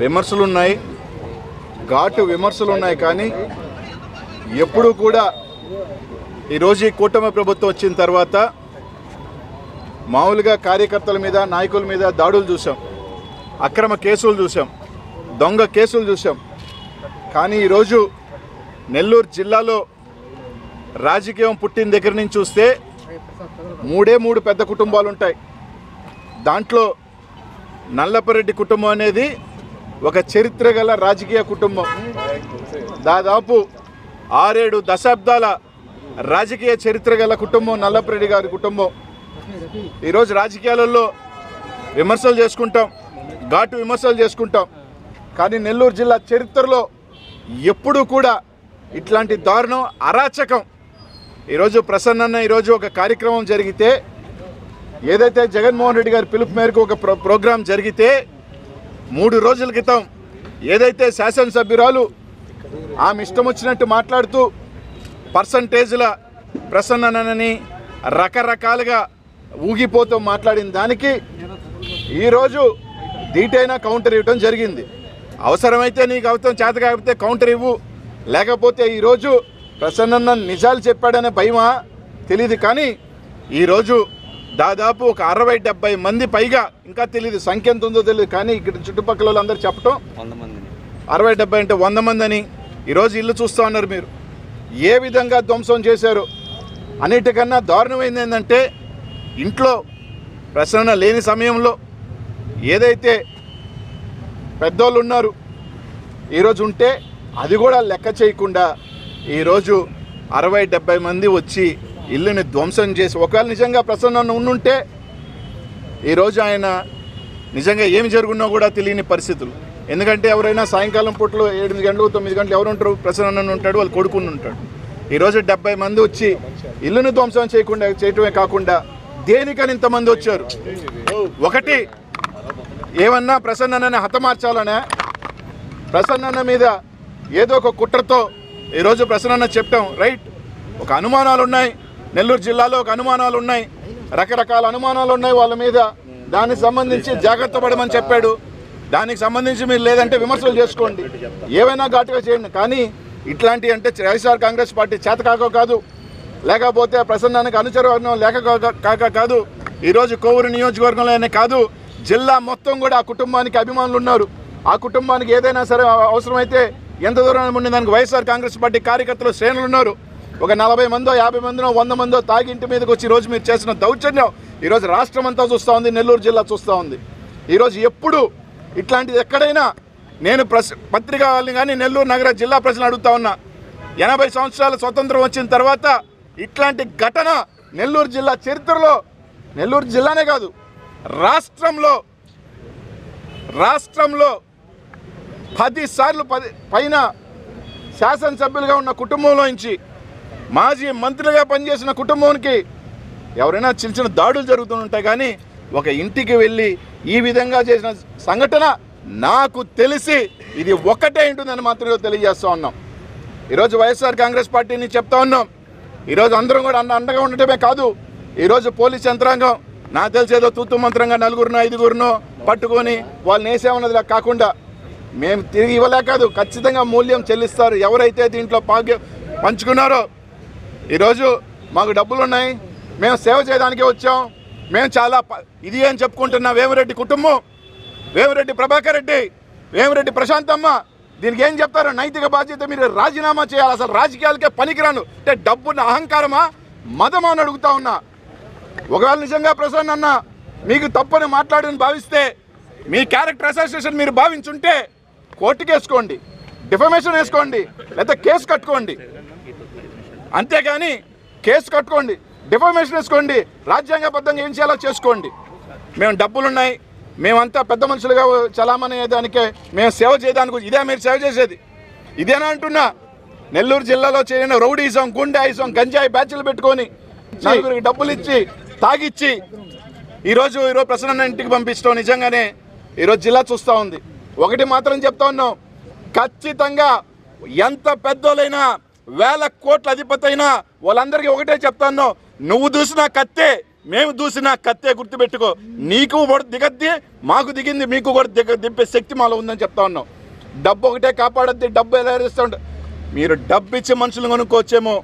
విమర్శలు ఉన్నాయి ఘాటు విమర్శలు ఉన్నాయి కానీ ఎప్పుడూ కూడా ఈరోజు ఈ కూటమి ప్రభుత్వం వచ్చిన తర్వాత మామూలుగా కార్యకర్తల మీద నాయకుల మీద దాడులు చూసాం అక్రమ కేసులు చూసాం దొంగ కేసులు చూసాం కానీ ఈరోజు నెల్లూరు జిల్లాలో రాజకీయం పుట్టిన దగ్గర నుంచి చూస్తే మూడే మూడు పెద్ద కుటుంబాలు ఉంటాయి దాంట్లో నల్లపరెడ్డి కుటుంబం అనేది ఒక చరిత్ర గల రాజకీయ కుటుంబం. దాదాపు ఆరేడు దశాబ్దాల రాజకీయ చరిత్ర గల కుటుంబం నల్లపరెడ్డి గారి కుటుంబం. ఈరోజు రాజకీయాలలో విమర్శలు చేసుకుంటాం ఘాటు విమర్శలు చేసుకుంటాం. కానీ నెల్లూరు జిల్లా చరిత్రలో ఎప్పుడూ కూడా ఇట్లాంటి దారుణం అరాచకం. ఈరోజు ప్రసన్నన్న ఈరోజు ఒక కార్యక్రమం జరిగితే ఏదైతే జగన్మోహన్ రెడ్డి గారి పిలుపు మేరకు ఒక ప్రో ప్రోగ్రాం జరిగితే మూడు రోజుల క్రితం ఏదైతే శాసనసభ్యురాలు ఆమె ఇష్టం వచ్చినట్టు మాట్లాడుతూ పర్సంటేజ్ల ప్రసన్ననని రకరకాలుగా ఊగిపోతూ మాట్లాడిన దానికి ఈరోజు దీటైన కౌంటర్ ఇవ్వడం జరిగింది. అవసరమైతే నీకు అవుతాం చేత కాకపోతే కౌంటర్ ఇవ్వు. లేకపోతే ఈరోజు ప్రసన్నన్న నిజాలు చెప్పాడనే భయమా? తెలియదు కానీ ఈరోజు దాదాపు ఒక అరవై డెబ్బై మంది పైగా ఇంకా తెలియదు సంఖ్య ఎంత ఉందో తెలియదు కానీ ఇక్కడ చుట్టుపక్కల వాళ్ళందరూ చెప్పటం వంద మందిని. అరవై డెబ్బై అంటే వంద మంది అని ఈరోజు ఇల్లు చూస్తూ ఉన్నారు మీరు. ఏ విధంగా ధ్వంసం చేశారు? అన్నిటికన్నా దారుణమైంది ఏంటంటే ఇంట్లో ప్రసరణ లేని సమయంలో ఏదైతే పెద్దోళ్ళు ఉన్నారు ఈరోజు ఉంటే అది కూడా లెక్క చేయకుండా ఈరోజు అరవై డెబ్బై మంది వచ్చి ఇల్లుని ధ్వంసం చేసి ఒకవేళ నిజంగా ప్రసన్న ఉండుంటే ఈరోజు ఆయన నిజంగా ఏమి జరుగున్నా కూడా తెలియని పరిస్థితులు. ఎందుకంటే ఎవరైనా సాయంకాలం పూటలో ఎనిమిది గంటలు తొమ్మిది గంటలు ఎవరు ఉంటారు? ప్రసన్న ఉంటాడు వాళ్ళు కొడుకుని ఉంటాడు. ఈరోజు డెబ్బై మంది వచ్చి ఇల్లును ధ్వంసం చేయకుండా చేయటమే కాకుండా దేనికని ఇంతమంది వచ్చారు? ఒకటి ఏమన్నా ప్రసన్నని హతమార్చాలనే? ప్రసన్న మీద ఏదో ఒక కుట్రతో ఈరోజు ప్రసన్న చెప్పాం రైట్ ఒక అనుమానాలు ఉన్నాయి నెల్లూరు జిల్లాలో ఒక అనుమానాలు ఉన్నాయి. రకరకాల అనుమానాలు ఉన్నాయి వాళ్ళ మీద. దానికి సంబంధించి జాగ్రత్త పడమని చెప్పాడు. దానికి సంబంధించి మీరు లేదంటే విమర్శలు చేసుకోండి. ఏవైనా ఘాటుగా చేయండి. కానీ ఇట్లాంటి అంటే వైఎస్ఆర్ కాంగ్రెస్ పార్టీ చేతకాకో కాదు. లేకపోతే ప్రసన్నానికి అనుచరవర్గం లేక కాక- కాదు. ఈరోజు కోవూరు నియోజకవర్గంలోనే కాదు. జిల్లా మొత్తం కూడా ఆ కుటుంబానికి అభిమానులు ఉన్నారు. ఆ కుటుంబానికి ఏదైనా సరే అవసరమైతే ఎంత దూరం ఉండి దానికి వైఎస్ఆర్ కాంగ్రెస్ పార్టీ కార్యకర్తలు శ్రేణులు ఉన్నారు. ఒక నలభై మందో యాభై మందినో వంద మందో తాగి ఇంటి మీదకి వచ్చి ఈరోజు మీరు చేసిన దౌర్జన్యం ఈరోజు రాష్ట్రం అంతా చూస్తూ ఉంది నెల్లూరు జిల్లా చూస్తూ ఉంది. ఈరోజు ఎప్పుడు ఇట్లాంటిది ఎక్కడైనా నేను ప్రశ్ పత్రికా వాళ్ళని కానీ నెల్లూరు నగర జిల్లా ప్రజలు అడుగుతా ఉన్నా. ఎనభై సంవత్సరాల స్వతంత్రం వచ్చిన తర్వాత ఇట్లాంటి ఘటన నెల్లూరు జిల్లా చరిత్రలో నెల్లూరు జిల్లానే కాదు రాష్ట్రంలో రాష్ట్రంలో పది సార్లు పది పైన శాసనసభ్యులుగా ఉన్న కుటుంబంలో నుంచి మాజీ మంత్రులుగా పనిచేసిన కుటుంబానికి ఎవరైనా చిన్న చిన్న దాడులు జరుగుతుంటాయి కానీ ఒక ఇంటికి వెళ్ళి ఈ విధంగా చేసిన సంఘటన నాకు తెలిసి ఇది ఒక్కటే ఉంటుందని మాత్రమే తెలియజేస్తూ ఉన్నాం. ఈరోజు వైఎస్ఆర్ కాంగ్రెస్ పార్టీని చెప్తా ఉన్నాం. ఈరోజు అందరం కూడా అన్న అండగా ఉండటమే కాదు ఈరోజు పోలీస్ యంత్రాంగం నాకు తెలిసేదో తూతు మంత్రంగా నలుగురినో ఐదుగురునో పట్టుకొని వాళ్ళని వేసేమన్నదిలా కాకుండా మేము తిరిగి ఇవ్వలేక కాదు ఖచ్చితంగా మూల్యం చెల్లిస్తారు. ఎవరైతే దీంట్లో పాగ్యం పంచుకున్నారో ఈరోజు మాకు డబ్బులు ఉన్నాయి మేము సేవ చేయడానికే వచ్చాం. మేము చాలా ఇది అని చెప్పుకుంటున్న వేమిరెడ్డి కుటుంబం? వేమిరెడ్డి ప్రభాకర్ రెడ్డి వేమిరెడ్డి ప్రశాంతమ్మ దీనికి ఏం చెప్తారు? నైతిక బాధ్యత మీరు రాజీనామా చేయాలి. అసలు రాజకీయాలకే పనికిరాను. అంటే డబ్బున్న అహంకారమా? మదమా అని అడుగుతా ఉన్నా. ఒకవేళ నిజంగా ప్రసన్న అన్న మీకు తప్పని మాట్లాడని భావిస్తే మీ క్యారెక్టర్ అసోసియేషన్ మీరు భావించుంటే కోర్టుకేసుకోండి. డిఫమేషన్ వేసుకోండి. లేదా కేసు కట్టుకోండి. అంతేగాని కేసు కట్టుకోండి డిఫర్మేషన్ వేసుకోండి రాజ్యాంగబద్ధంగా ఏం చేయాలో చేసుకోండి. మేము డబ్బులున్నాయి మేమంతా పెద్ద మనుషులుగా చలామణి అయ్యేదానికే మేము సేవ చేయడానికి ఇదే మీరు సేవ చేసేది. ఇదేనా అంటున్నా? నెల్లూరు జిల్లాలో చేరిన రౌడీజం గుండాయిజం గంజాయి బ్యాచ్లు పెట్టుకొని నలుగురికి డబ్బులు ఇచ్చి తాగిచ్చి ఈరోజు ఈరోజు ప్రసన్న ఇంటికి పంపించడం నిజంగానే. ఈరోజు జిల్లా చూస్తూ ఉంది. ఒకటి మాత్రం చెప్తా ఉన్నాం. ఖచ్చితంగా ఎంత పెద్దోలైనా వేల కోట్ల అధిపతి అయినా వాళ్ళందరికీ ఒకటే చెప్తాను నువ్వు చూసిన కత్తే మేము దూసినా కత్తే గుర్తుపెట్టుకో. నీకు కూడా దిగద్ది మాకు దిగింది మీకు కూడా దిగ దింపే శక్తి మాలో ఉందని చెప్తా ఉన్నాం. డబ్బు ఒకటే కాపాడద్ది డబ్బు ఎలా ఇస్తూ మీరు డబ్బు ఇచ్చే మనుషులు కొనుక్కోవచ్చేమో.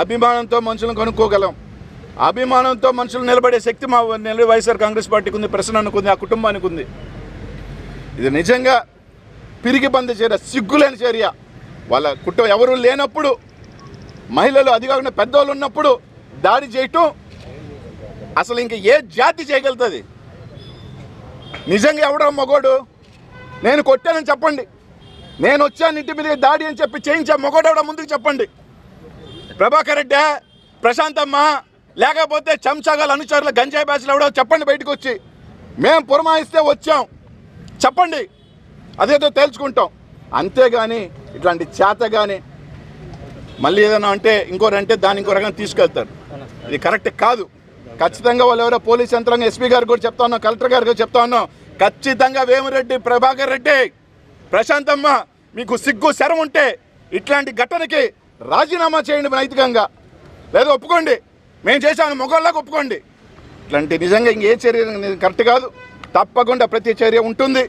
అభిమానంతో మనుషులను కొనుక్కోగలం. అభిమానంతో మనుషులు నిలబడే శక్తి మా నిలబడి వైఎస్ఆర్ కాంగ్రెస్ పార్టీకి ఉంది ప్రశ్న అనుకుంది ఆ కుటుంబానికి ఉంది. ఇది నిజంగా పిరిగి బంద చర్య సిగ్గులేని చర్య. వాళ్ళ కుటుంబం ఎవరు లేనప్పుడు మహిళలు అది కాకుండా పెద్దవాళ్ళు ఉన్నప్పుడు దాడి చేయటం అసలు ఇంక ఏ జాతి చేయగలుగుతుంది? నిజంగా ఎవడో మగోడు నేను కొట్టానని చెప్పండి. నేను వచ్చాను ఇంటి మీద దాడి అని చెప్పి చేయించా మొగోడు ఎవడో ముందుకు చెప్పండి. ప్రభాకర్ రెడ్డి ప్రశాంతమ్మ లేకపోతే చెంచాగాల అనుచరుల గంజాయి బ్యాచ్లు ఎవడో చెప్పండి బయటకు వచ్చి. మేము పురమాయిస్తే వచ్చాం. చెప్పండి. అదేదో తేల్చుకుంటాం. అంతేగాని ఇట్లాంటి చేత కానీ మళ్ళీ ఏదైనా అంటే ఇంకో అంటే దాని ఇంకో రకంగా తీసుకెళ్తారు. ఇది కరెక్ట్ కాదు. ఖచ్చితంగా వాళ్ళు ఎవరో పోలీస్ యంత్రాంగం ఎస్పీ గారు కూడా చెప్తా ఉన్నాం కలెక్టర్ గారు కూడా చెప్తా ఉన్నాం. ఖచ్చితంగా వేమిరెడ్డి ప్రభాకర్ రెడ్డి ప్రశాంతమ్మ మీకు సిగ్గు శరం ఉంటే ఇట్లాంటి ఘటనకి రాజీనామా చేయండి నైతికంగా. లేదా ఒప్పుకోండి. మేము చేశాను మొగోళ్ళకి ఒప్పుకోండి. ఇట్లాంటి నిజంగా ఇంకే చర్య కరెక్ట్ కాదు. తప్పకుండా ప్రతి చర్య ఉంటుంది.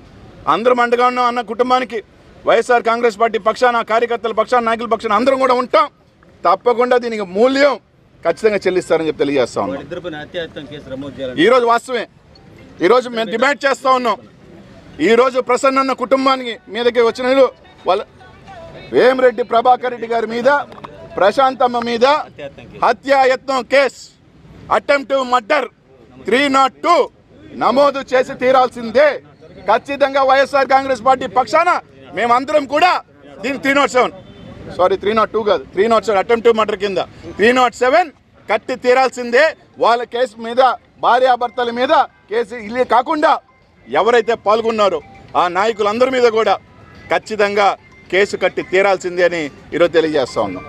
అందరం అండగా ఉన్నాం అన్న కుటుంబానికి. వైఎస్ఆర్ కాంగ్రెస్ పార్టీ పక్షాన కార్యకర్తల పక్షాన నాయకుల పక్షాన అందరం కూడా ఉంటాం. తప్పకుండా దీనికి మూల్యం ఖచ్చితంగా చెల్లిస్తారని చెప్పి తెలియజేస్తా ఉన్నాం. ఈరోజు వాస్తవమే. ఈరోజు మేము డిమాండ్ చేస్తూ ఉన్నాం. ఈరోజు ప్రసన్న కుటుంబానికి మీదకి వచ్చిన వీళ్ళు వేమిరెడ్డి ప్రభాకర్ రెడ్డి గారి మీద ప్రశాంతమ్మ మీద హత్యాయత్నం కేసు. హత్యాయత్నం case. Attempt murder three naught two నమోదు చేసి తీరాల్సిందే. ఖచ్చితంగా వైఎస్ఆర్ కాంగ్రెస్ పార్టీ పక్షాన మేమందరం కూడా దీని three naught seven sorry three naught two కాదు. Three naught seven attempt murder కింద. త్రీ నాట్ సెవెన్ కట్టి తీరాల్సిందే. వాళ్ళ కేసు మీద భార్యాభర్తల మీద కేసు ఇల్లే కాకుండా ఎవరైతే పాల్గొన్నారో ఆ నాయకులందరి మీద కూడా ఖచ్చితంగా కేసు కట్టి తీరాల్సిందే అని ఈరోజు తెలియజేస్తా ఉన్నాం.